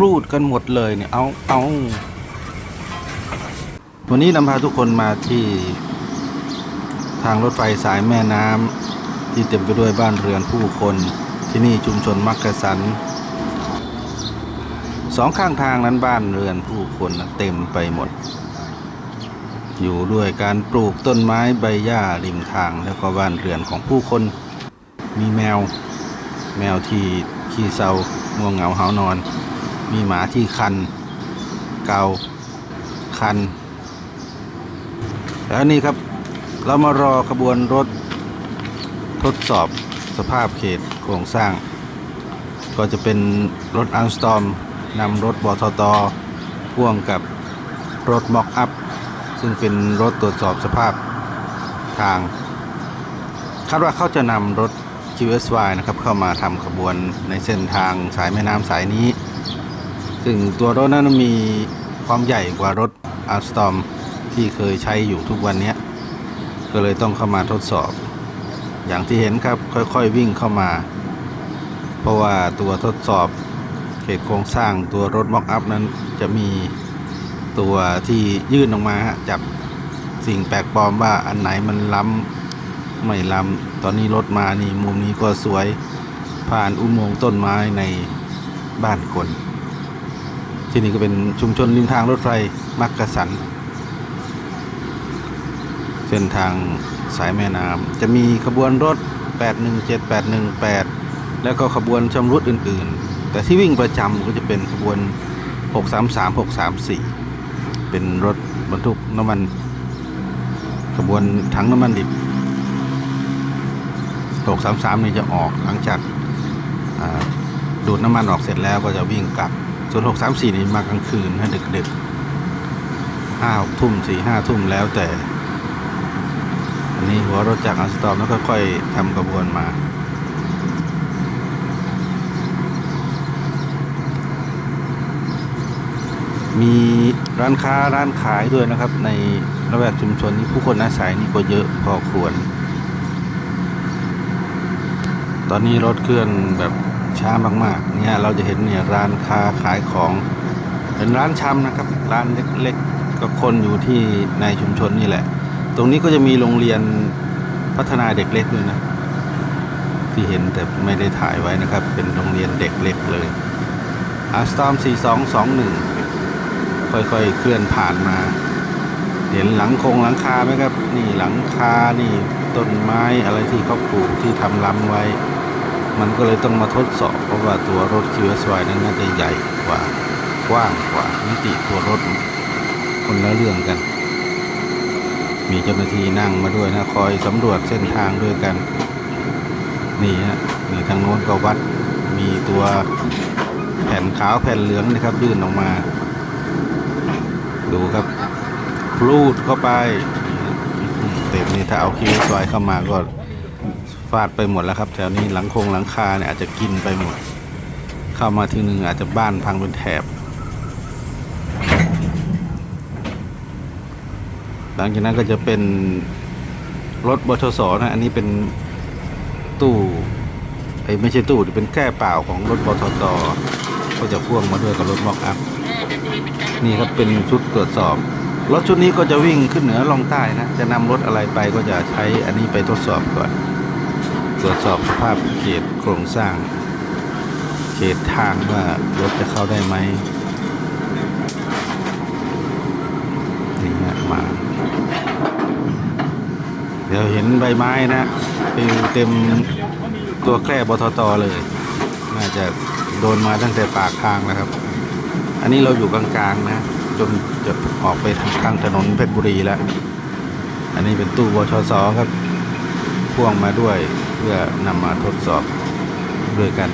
รูดกันหมดเลยเนี่ย เอาเอาวันนี้นำพาทุกคนมาที่ทางรถไฟสายแม่น้ำที่เต็มไปด้วยบ้านเรือนผู้คน ที่นี่ชุมชนมักกะสันสองข้างทางนั้นบ้านเรือนผู้คนเต็มไปหมด อยู่ด้วยการปลูกต้นไม้ใบหญ้าริมทางแล้วก็บ้านเรือนของผู้คน มีแมว แมวที่ขี้เศร้าง่วงเหงาหานอน มีหมาที่คัน เกาคัน แล้วนี่ครับ เรามารอขบวนรถทดสอบสภาพเขตโครงสร้าง ก็จะเป็นรถอัลสตอมนำรถบทตพ่วงกับรถม็อกอัพ ซึ่งเป็นรถตรวจสอบสภาพทาง คาดว่าเขาจะนำรถ QSY นะครับเข้ามาทำขบวนในเส้นทางสายแม่น้ำสายนี้ ซึ่งตัวรถนั้นมีความใหญ่กว่ารถอัลสตอมที่เคยใช้อยู่ทุกวันนี้ก็เลยต้องเข้ามาทดสอบ อย่างที่เห็นครับค่อยๆวิ่งเข้ามา เพราะว่าตัวทดสอบเขตโครงสร้างตัวรถม็อกอัพนั้นจะมีตัวที่ยื่นออกมาจับสิ่งแปลกปลอมว่าอันไหนมันล้ำไม่ล้ำตอนนี้รถมานี่มุมนี้ก็สวยผ่านอุโมงค์ต้นไม้ในบ้านคน ที่นี่ก็เป็นชุมชนริมทางรถไฟมักกะสัน เส้นทางสายแม่น้ำจะมีขบวนรถ 817 818 แล้วก็ขบวนชำรุดอื่นๆ แต่ที่วิ่งประจำก็จะเป็นขบวน 633 634 เป็นรถบรรทุกน้ำมัน ขบวนถังน้ำมันดิบ 633 นี่จะออกหลังจากดูดน้ำมันออกเสร็จแล้วก็จะวิ่งกลับ ส่วน634นี่มากลางคืนให้ดึกๆห้าหกทุ่มสี่ห้าทุ่มแล้วแต่ อันนี้หัวรถจากอัลสตอมแล้วค่อยๆทำกระบวนมามีร้านค้าร้านขายด้วยนะครับ ในระแวกชุมชนนี้ผู้คนอาศัยนี่ก็เยอะพอควร ตอนนี้รถเคลื่อนแบบ ช้ามากๆเนี่ยเราจะเห็นเนี่ยร้านค้าขายของเป็นร้านชำนะครับ ร้านเล็กๆก็คนอยู่ที่ในชุมชนนี่แหละ ตรงนี้ก็จะมีโรงเรียนพัฒนาเด็กเล็กด้วยนะ ที่เห็นแต่ไม่ได้ถ่ายไว้นะครับ เป็นโรงเรียนเด็กเล็กเลยอาสตอม4221 ค่อยๆ เคลื่อนผ่านมา เห็นหลังคงหลังคาไหมครับ นี่หลังคานี่ต้นไม้อะไรที่เขาปลูกที่ทำล้ำไว้ มันก็เลยต้องมาทดสอบ เพราะว่าตัวรถ QSY นั้นน่าจะใหญ่กว่ากว้างกว่ามิติตัวรถคนละเรื่องกัน มีเจ้าหน้าที่นั่งมาด้วยนะ คอยสำรวจเส้นทางด้วยกัน นี่ฮะนี่ทางโน้นก็วัดมีตัวแผ่นขาวแผ่นเหลืองนะครับยื่นออกมา ดูครับคลูดเข้าไปเต็มนี่ถ้าเอาคิวซอยเข้ามาก็ ฟาดไปหมดแล้วครับ แถวนี้หลังคงหลังคาเนี่ยอาจจะกินไปหมด เข้ามาทีหนึ่งอาจจะบ้านพังเป็นแถบ หลังจากนั้นก็จะเป็นรถบชสนะ อันนี้เป็นตู้ไอ้ไม่ใช่ตู้เป็นแก้เปล่าของรถบทตก็จะพ่วงมาด้วยกับรถมอกอัพนี่ครับเป็นชุดตรวจสอบรถชุดนี้ก็จะวิ่งขึ้นเหนือลงใต้นะ จะนำรถอะไรไปก็จะใช้อันนี้ไปทดสอบก่อน ตรวจสอบสภาพเขตโครงสร้าง เขตทางว่ารถจะเข้าได้ไหมนี่ฮะมา เดี๋ยวเห็นใบไม้นะปิวเต็มตัวแคร่บทตเลย น่าจะโดนมาตั้งแต่ปากทางแล้วครับ อันนี้เราอยู่กลางๆนะ จนจะออกไปทางทางถนนเพชรบุรีแล้ว อันนี้เป็นตู้บชสครับ พ่วงมาด้วยเพื่อนำมาทดสอบด้วยกัน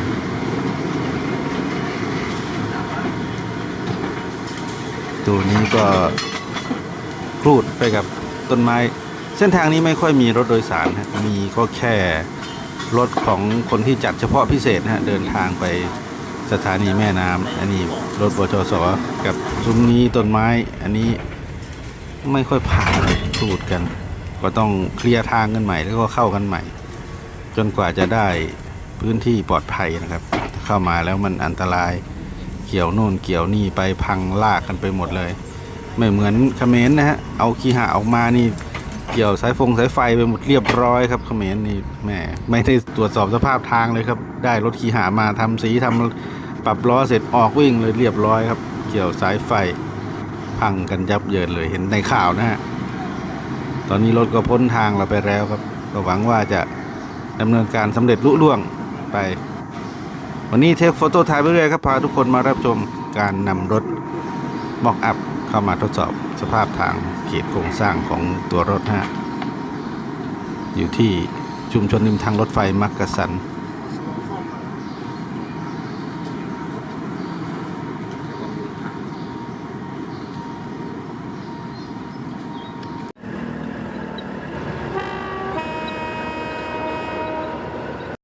ตัวนี้ก็ครูดไปกับต้นไม้ เส้นทางนี้ไม่ค่อยมีรถโดยสารฮะมีก็แค่รถของคนที่จัดเฉพาะพิเศษนะเดินทางไปสถานีแม่น้ำอันนี้รถบชสกับซุ้มนี้ต้นไม้ อันนี้ไม่ค่อยผ่านพูดกัน ก็ต้องเคลียร์ทางกันใหม่แล้วก็เข้ากันใหม่ จนกว่าจะได้พื้นที่ปลอดภัยนะครับ เข้ามาแล้วมันอันตรายเกี่ยวโน่นเกี่ยวนี่ไปพังลากกันไปหมดเลย ไม่เหมือนเขมรนะฮะเอาคีหะออกมานี่เกี่ยวสายฟงสายไฟไปหมดเรียบร้อยครับเขมรนี่แหมไม่ได้ตรวจสอบสภาพทางเลยครับ ได้รถคีหามาทำสีทำปรับล้อเสร็จออกวิ่งเลยเรียบร้อยครับ เกี่ยวสายไฟพังกันยับเยินเลยเห็นในข่าวนะฮะ ตอนนี้รถก็พ้นทางเราไปแล้วครับ ก็หวังว่าจะดำเนินการสำเร็จลุล่วงไป วันนี้เทปโฟโต้ไทยไปเรื่อยครับ พาทุกคนมารับชมการนำรถมอกอัพเข้ามาทดสอบสภาพทางเขตโครงสร้างของตัวรถฮะอยู่ที่ชุมชนริมทางรถไฟมักกะสัน